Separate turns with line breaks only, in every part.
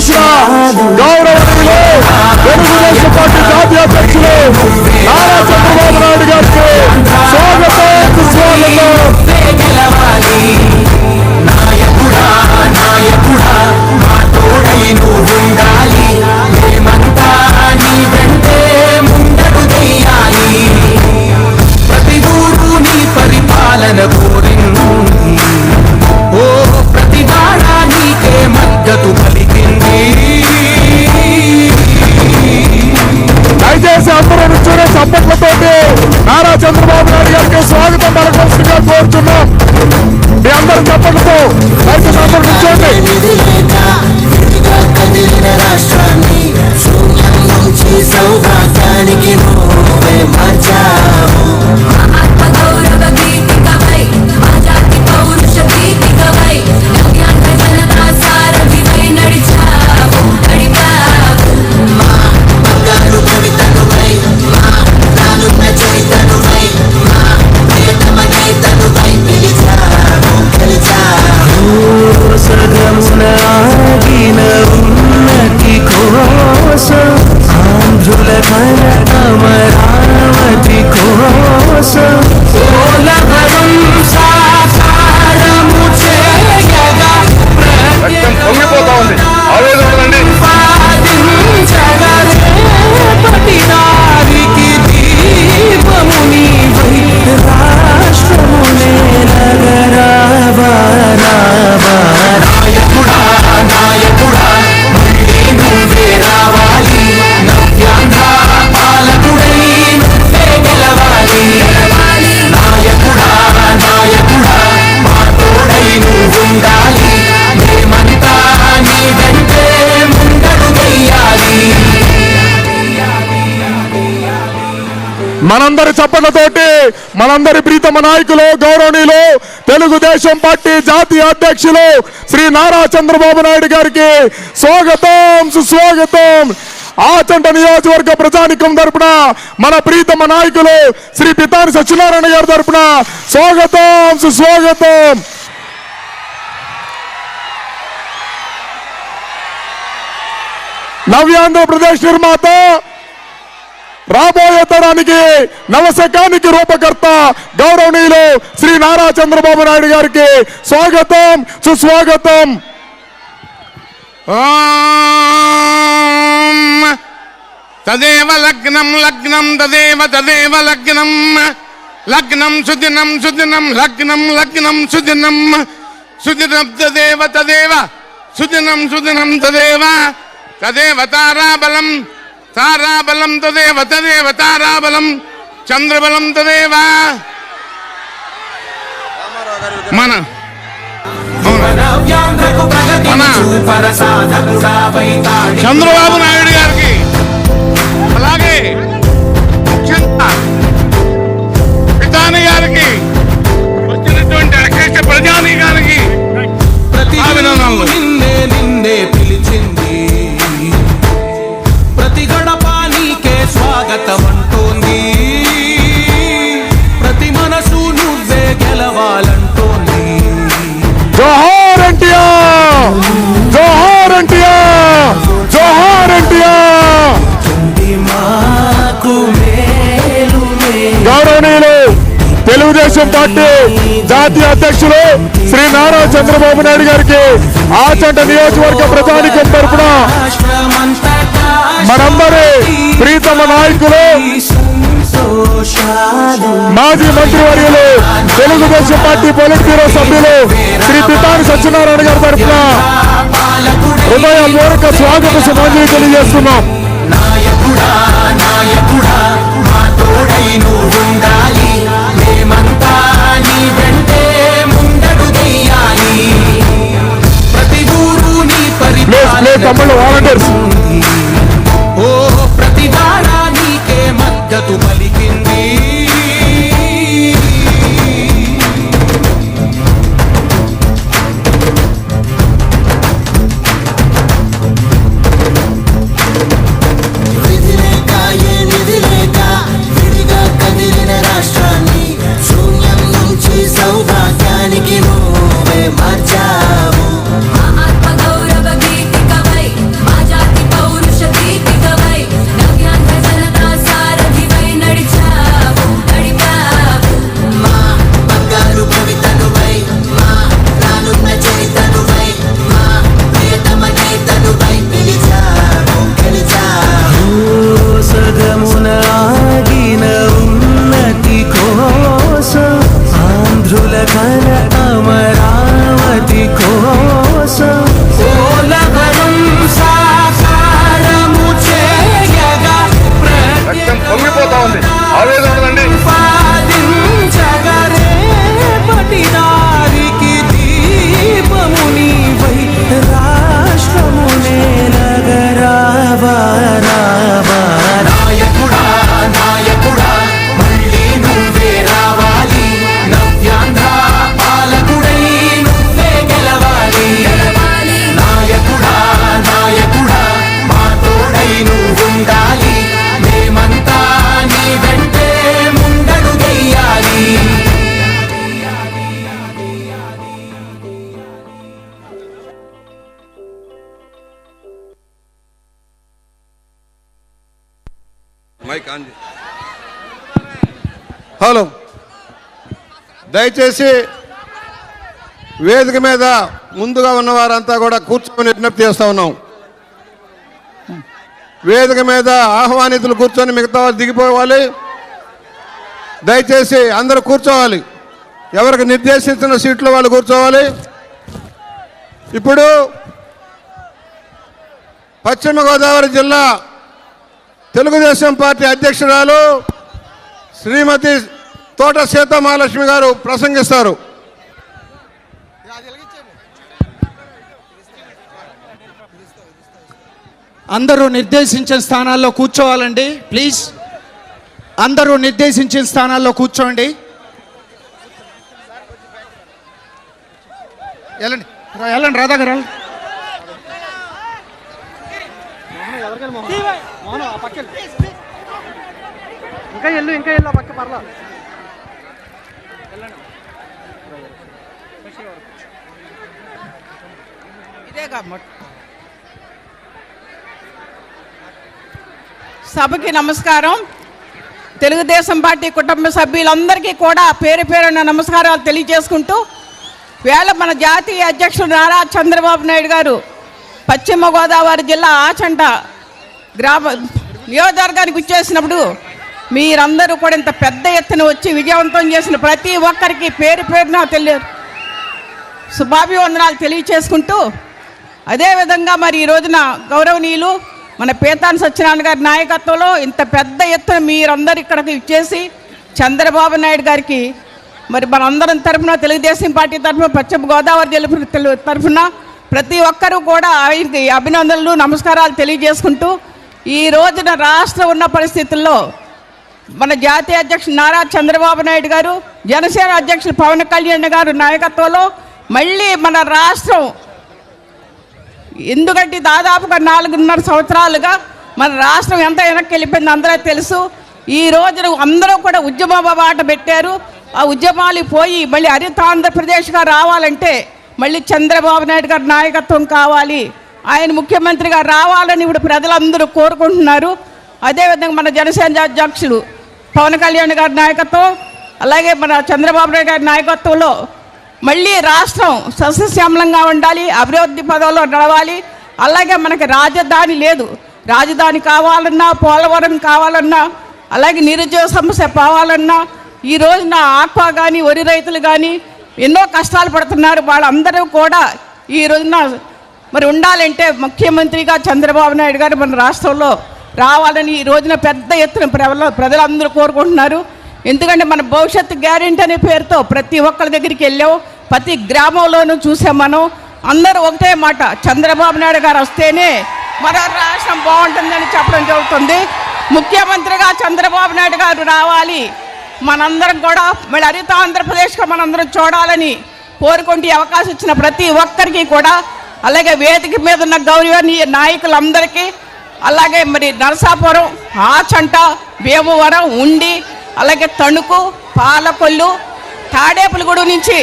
చేసిన గౌరవనీయులు తెలుగుదేశం పార్టీ జాతీయ అధ్యక్షులు నారా చంద్రబాబు నాయుడు గారికి స్వాగతం సుస్వాగతం.
నీ వెంటే ముందడు వెయ్యాలి
మనందరి చప్పట్లతోటి మనందరి ప్రీతమ నాయకులు గౌరవనీయులు తెలుగుదేశం పార్టీ జాతీయ అధ్యక్షులు శ్రీ నారా చంద్రబాబు నాయుడు గారికి స్వాగతం సుస్వాగతం. ఆచంట నియోజకవర్గ ప్రజానికం తరపున మన ప్రీతమ నాయకులు శ్రీ పితాని సత్యనారాయణ గారి తరపున స్వాగతం సుస్వాగతం. నవ్యాంధ్రప్రదేశ్ నిర్మాత రాబోయే తరానికి నవశకానికి రూపకర్త గౌరవనీయులు శ్రీ నారా చంద్రబాబు నాయుడు గారికి స్వాగతం సుస్వాగతం.
తదేవ లగ్నం లగ్నం తదేవ తదేవ లగ్నం. లగ్నం సుదినం సుదినం లగ్నం లగ్నం సుదినం. సుదినం తదేవ తదేవ. సుదినం సుదినం తదేవ. తదేవ తారాబలం తారాబలం తదేవ తదేవ తారాబలం చంద్రబలం తదేవ మన చంద్రబాబు నాయుడు గారికి అలాగే ముఖ్యంగా పితాని గారికి వచ్చినటువంటి అఖిల ప్రజాని గారికి
ప్రతి
అభినందనలు.
అంటోంది ప్రతి మనసు నువ్వే గెలవాలంటోంది.
జోహార్ ఎన్టీఆర్! జోహార్ ఎన్టీఆర్! జోహార్
మేలు
గౌరవనీయులు తెలుగుదేశం పార్టీ జాతీయ అధ్యక్షులు శ్రీ నారా చంద్రబాబు నాయుడు గారికి ఆచంట నియోజకవర్గ ప్రజానికం
రాష్ట్రమంతటా
మనందరి ప్రీతమ నాయకులు మాజీ మంత్రివర్యులు తెలుగుదేశం పార్టీ పొలిట్ బ్యూరో సభ్యులు శ్రీ పితాని సత్యనారాయణ గారి తరఫున హృదయపూర్వక స్వాగత సమాజం తెలియజేస్తున్నాం.
నాయకుడా
హలో. దయచేసి వేదిక మీద ముందుగా ఉన్న వారంతా కూడా కూర్చొని విజ్ఞప్తి చేస్తూ ఉన్నాం. వేదిక మీద ఆహ్వానితులు కూర్చొని మిగతా వాళ్ళు దిగిపోవాలి. దయచేసి అందరూ కూర్చోవాలి. ఎవరికి నిర్దేశించిన సీట్లో వాళ్ళు కూర్చోవాలి. ఇప్పుడు పశ్చిమ గోదావరి జిల్లా తెలుగుదేశం పార్టీ అధ్యక్షురాలు శ్రీమతి తోట సీతమహాలక్ష్మి గారు ప్రసంగిస్తారు.
అందరూ నిర్దేశించిన స్థానాల్లో కూర్చోవాలండి ప్లీజ్. అందరూ నిర్దేశించిన స్థానాల్లో కూర్చోండి. వెళ్ళండి. రా- వెళ్ళండి రాధా గారు వెళ్ళండి. ఇంకా ఎల్లు ఇంకా ఎల్లు పక్క పర్లా
సభకి నమస్కారం. తెలుగుదేశం పార్టీ కుటుంబ సభ్యులందరికీ కూడా పేరు పేరున నమస్కారాలు తెలియజేసుకుంటూ వేళ మన జాతీయ అధ్యక్షుడు నారా చంద్రబాబు నాయుడు గారు పశ్చిమ గోదావరి జిల్లా ఆచంట గ్రామ నియోజకవర్గానికి వచ్చేసినప్పుడు మీరందరూ కూడా ఇంత పెద్ద ఎత్తున వచ్చి విజయవంతం చేసిన ప్రతి ఒక్కరికి పేరు పేరున తెలియదు శుభాభివందనాలు తెలియచేసుకుంటూ అదేవిధంగా మరి ఈ రోజున గౌరవనీయులు మన పేతాన్ సత్యనారాయణ గారి నాయకత్వంలో ఇంత పెద్ద ఎత్తున మీరందరూ ఇక్కడికి ఇచ్చేసి చంద్రబాబు నాయుడు గారికి మరి మనందరం తరఫున తెలుగుదేశం పార్టీ తరఫున పశ్చిమ గోదావరి జిల్లా తరఫున ప్రతి ఒక్కరూ కూడా ఆయనకి అభినందనలు నమస్కారాలు తెలియజేసుకుంటూ ఈ రోజున రాష్ట్రం ఉన్న పరిస్థితుల్లో మన జాతీయ అధ్యక్షుడు నారా చంద్రబాబు నాయుడు గారు జనసేన అధ్యక్షుడు పవన్ కళ్యాణ్ గారు నాయకత్వంలో మళ్ళీ మన రాష్ట్రం ఎందుకంటే దాదాపుగా నాలుగున్నర సంవత్సరాలుగా మన రాష్ట్రం ఎంత వెనక్కి వెళ్ళిపోయింది అందరూ తెలుసు. ఈ రోజున అందరూ కూడా ఉద్యమ బాట పెట్టారు. ఆ ఉద్యమాలు పోయి మళ్ళీ హరిత ఆంధ్రప్రదేశ్గా రావాలంటే మళ్ళీ చంద్రబాబు నాయుడు గారి నాయకత్వం కావాలి. ఆయన ముఖ్యమంత్రిగా రావాలని ఇప్పుడు ప్రజలందరూ కోరుకుంటున్నారు. అదేవిధంగా మన జనసేన అధ్యక్షుడు పవన్ కళ్యాణ్ గారి నాయకత్వం అలాగే మన చంద్రబాబు నాయుడు గారి నాయకత్వంలో మళ్ళీ రాష్ట్రం సస్యశ్యామలంగా ఉండాలి అభివృద్ధి పదవుల్లో నడవాలి. అలాగే మనకి రాజధాని లేదు. రాజధాని కావాలన్నా పోలవరం కావాలన్నా అలాగే నిరుద్యోగ సమస్య పోవాలన్నా ఈ రోజున ఆక్వా కానీ వరి రైతులు కానీ ఎన్నో కష్టాలు పడుతున్నారు. వాళ్ళందరూ కూడా ఈ రోజున మరి ఉండాలంటే ముఖ్యమంత్రిగా చంద్రబాబు నాయుడు గారు మన రాష్ట్రంలో రావాలని ఈ రోజున పెద్ద ఎత్తున ప్రజల ప్రజలందరూ కోరుకుంటున్నారు. ఎందుకంటే మన భవిష్యత్తు గ్యారెంటీ అనే పేరుతో ప్రతి ఒక్కరి దగ్గరికి వెళ్ళాం ప్రతి గ్రామంలోనూ చూసాం మనం. అందరూ ఒకటే మాట చంద్రబాబు నాయుడు గారు వస్తేనే మన రాష్ట్రం బాగుంటుందని చెప్పడం జరుగుతుంది. ముఖ్యమంత్రిగా చంద్రబాబు నాయుడు గారు రావాలి. మనందరం కూడా మళ్ళీ హరిత ఆంధ్రప్రదేశ్గా మనందరం చూడాలని కోరుకుంటూ అవకాశం ఇచ్చిన ప్రతి ఒక్కరికి కూడా అలాగే వేదిక మీద ఉన్న గౌరవనీయ నాయకులందరికీ అలాగే మరి నరసాపురం ఆచంట భీమవరం ఉండి అలాగే తణుకు పాలకొల్లు తాడేపులగూడు నుంచి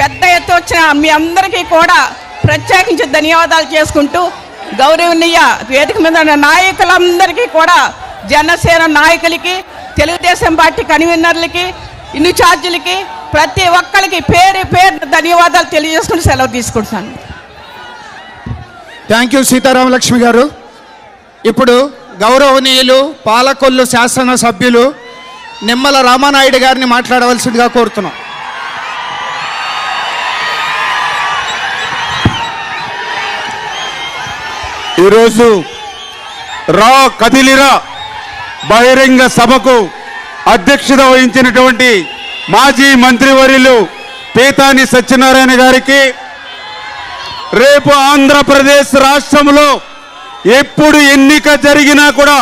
పెద్ద ఎత్తు వచ్చిన మీ అందరికీ కూడా ప్రత్యేకించి ధన్యవాదాలు చేసుకుంటూ గౌరవనీయ వేదిక మీద ఉన్న నాయకులందరికీ కూడా జనసేన నాయకులకి తెలుగుదేశం పార్టీ కన్వీనర్లకి ఇన్ఛార్జీలకి ప్రతి ఒక్కరికి పేరు పేరు ధన్యవాదాలు తెలియజేసుకుని సెలవు తీసుకుంటున్నాను.
థ్యాంక్ యూ సీతారామలక్ష్మి గారు ఇప్పుడు గౌరవనీయులు పాలకొల్లు శాసన సభ్యులు నిమ్మల రామానాయుడు గారిని మాట్లాడవలసిందిగా కోరుతున్నాం
ఈరోజు రా కదిలిరా బహిరంగ సభకు అధ్యక్షత వహించినటువంటి మాజీ మంత్రివర్యులు పీతాని సత్యనారాయణ గారికి రేపు ఆంధ్రప్రదేశ్ రాష్ట్రంలో ఎప్పుడు ఎన్నిక జరిగినా కూడా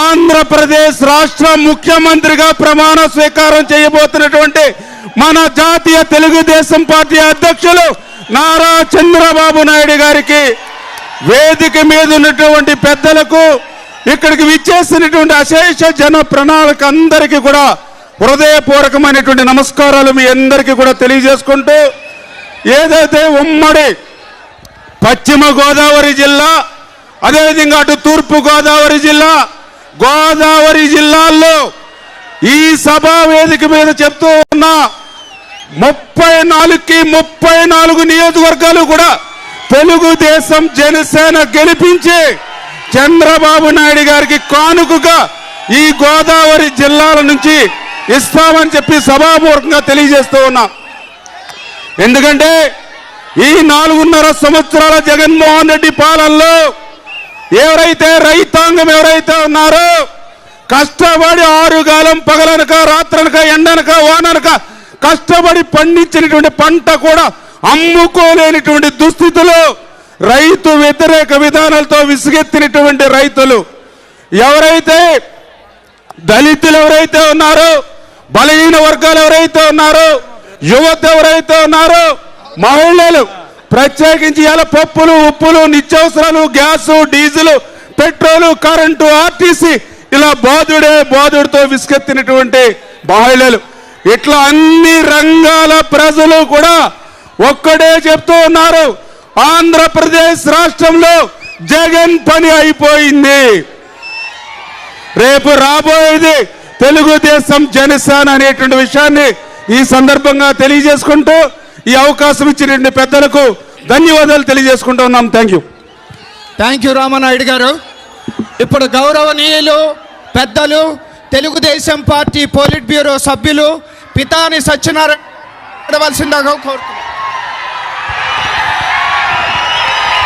ఆంధ్రప్రదేశ్ రాష్ట్ర ముఖ్యమంత్రిగా ప్రమాణ స్వీకారం చేయబోతున్నటువంటి మన జాతీయ తెలుగుదేశం పార్టీ అధ్యక్షులు నారా చంద్రబాబు నాయుడు గారికి వేదిక మీద ఉన్నటువంటి పెద్దలకు ఇక్కడికి విచ్చేసినటువంటి అశేష జన ప్రణాళిక అందరికీ కూడా హృదయపూర్వకమైనటువంటి నమస్కారాలు మీ అందరికీ కూడా తెలియజేసుకుంటూ ఏదైతే ఉమ్మడి పశ్చిమ గోదావరి జిల్లా అదేవిధంగా అటు తూర్పు గోదావరి జిల్లా గోదావరి జిల్లాల్లో ఈ సభా వేదిక మీద చెప్తూ ఉన్నా ముప్పై నాలుగుకి ముప్పై నాలుగు నియోజకవర్గాలు కూడా తెలుగుదేశం జనసేన గెలిపించి చంద్రబాబు నాయుడు గారికి కానుకగా ఈ గోదావరి జిల్లాల నుంచి ఇస్తామని చెప్పి సభాపూర్వకంగా తెలియజేస్తూ ఉన్నా. ఎందుకంటే ఈ నాలుగున్నర సంవత్సరాల జగన్మోహన్ రెడ్డి పాలనలో ఎవరైతే రైతాంగం ఎవరైతే ఉన్నారో కష్టపడి ఆరుగాలం పగలనక రాత్రనక ఎండనక వాననక కష్టపడి పండించినటువంటి పంట కూడా అమ్ముకోలేనిటువంటి దుస్థితిలో రైతు వ్యతిరేక విధానాలతో విసుగెత్తినటువంటి రైతులు. ఎవరైతే దళితులు ఎవరైతే ఉన్నారో బలహీన వర్గాలు ఎవరైతే ఉన్నారో యువత ఎవరైతే ఉన్నారో మహిళలు ప్రత్యేకించి ఇలా పప్పులు ఉప్పులు నిత్యావసరాలు gas diesel petrol current RTC ఇలా బాధుడే బాధుడితో విసుకెత్తినటువంటి మహిళలు. ఇట్లా అన్ని రంగాల ప్రజలు కూడా ఒక్కడే చెప్తూ ఉన్నారు. ఆంధ్రప్రదేశ్ రాష్ట్రంలో జగన్ పని అయిపోయింది. రేపు రాబోయేది తెలుగుదేశం జనసేన అనేటువంటి విషయాన్ని ఈ సందర్భంగా తెలియజేసుకుంటూ ఈ అవకాశం ఇచ్చినటువంటి పెద్దలకు ధన్యవాదాలు తెలియజేసుకుంటూ ఉన్నాం. Thank you
thank you Ramanaidu garu. ఇప్పుడు గౌరవనీయులు పెద్దలు తెలుగుదేశం పార్టీ పోలిట్ బ్యూరో సభ్యులు పితాని సత్యనారాయణ కోరుతున్నాను